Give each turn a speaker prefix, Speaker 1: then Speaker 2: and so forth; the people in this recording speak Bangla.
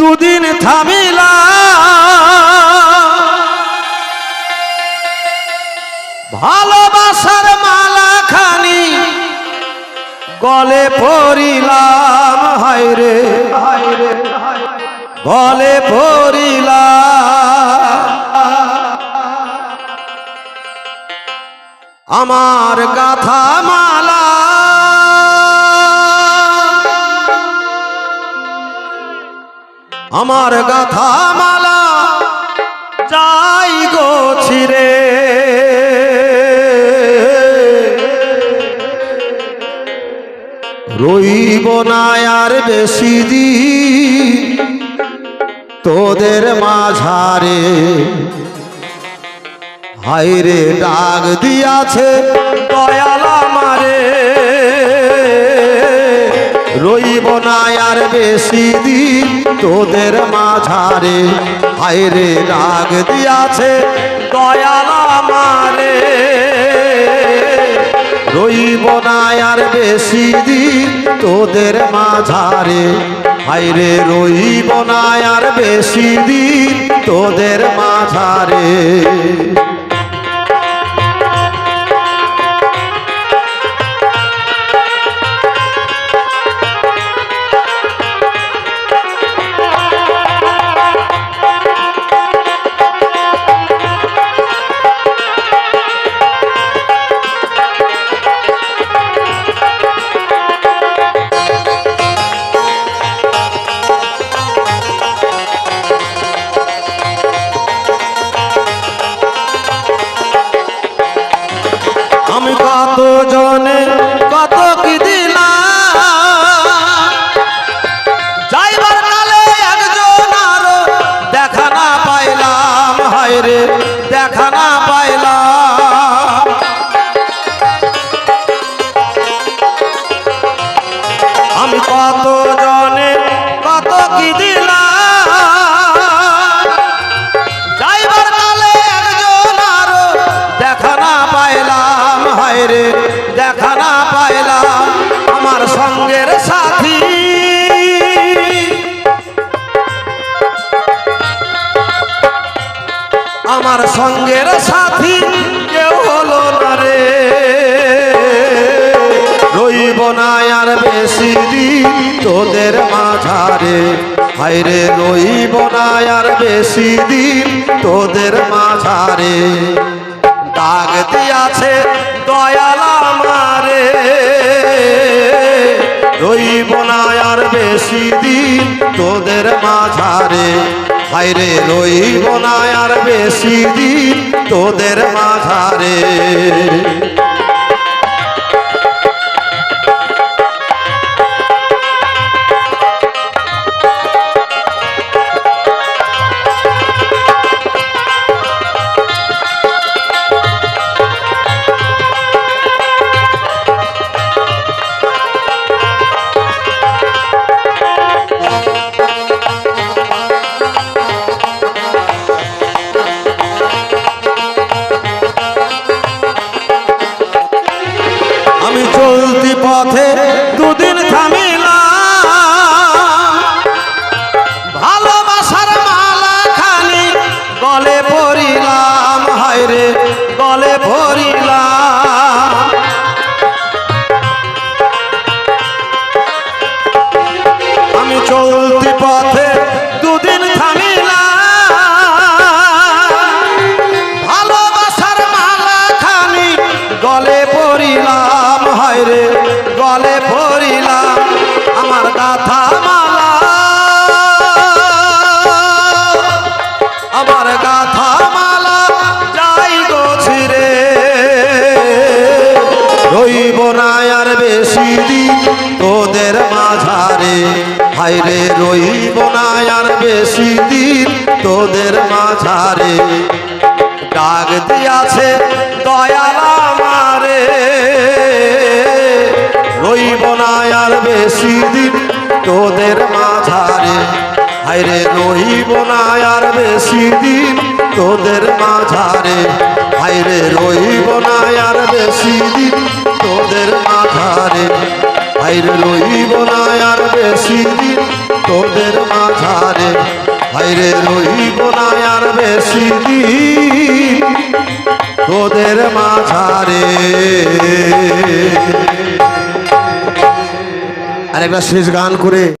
Speaker 1: দুদিন থামিলা ভালোবাসার মালা খানি গলে পড়িলাম হায়রে হায়রে গলে পড়িলাম। আমার গাথা আমার গাথা মালা যাই গো ছিরে রইব না আর বেশি দিন তোদের মাঝারে। হাইরে ডাক দিয়াছে দয়াল আমারে। রইব না আর বেশি দিন তোদের মাঝারে। হাইরে ডাক দিয়াছে, দয়াল আমারে। রইব না আর বেশি দিন তোদের মাঝারে। হাইরে রইব না আর বেশি দিন তোদের মাঝারে। আমার সঙ্গের সাথী, কেউ হলো না রে। রইব না আর বেশি দিন তোদের মাঝারে। হাইরে রইব না আর বেশি দিন তোদের মাঝারে। দাগ দিয়াছে দয়াল আমারে। রইব না আর বেশি দিন তোদের মাঝারে। হাইরে রইব না আর বেশি দিন তোদের মাঝারে। পথে দুদিন থামিলাম ভালোবাসার মালা খানি গলে পড়িলাম হায়রে গলে পড়িলাম আমার গাথা মালা। আমার গাথা মালা যাই গোছিরে রইব না আর বেশি দিন তোদের মাঝারে। হাইরে রইব না আর বেশি দিন তোদের মাঝারে। ডাক দিয়াছে, দয়াল আমারে। রইব না আর বেশি দিন তোদের মাঝারে। হাইরে রইব না আর বেশি দিন তোদের মাঝারে। হাইরে রইব না আর বেশি দিন তোদের তোদের মাঝারে। আরেকটা শেষ গান করে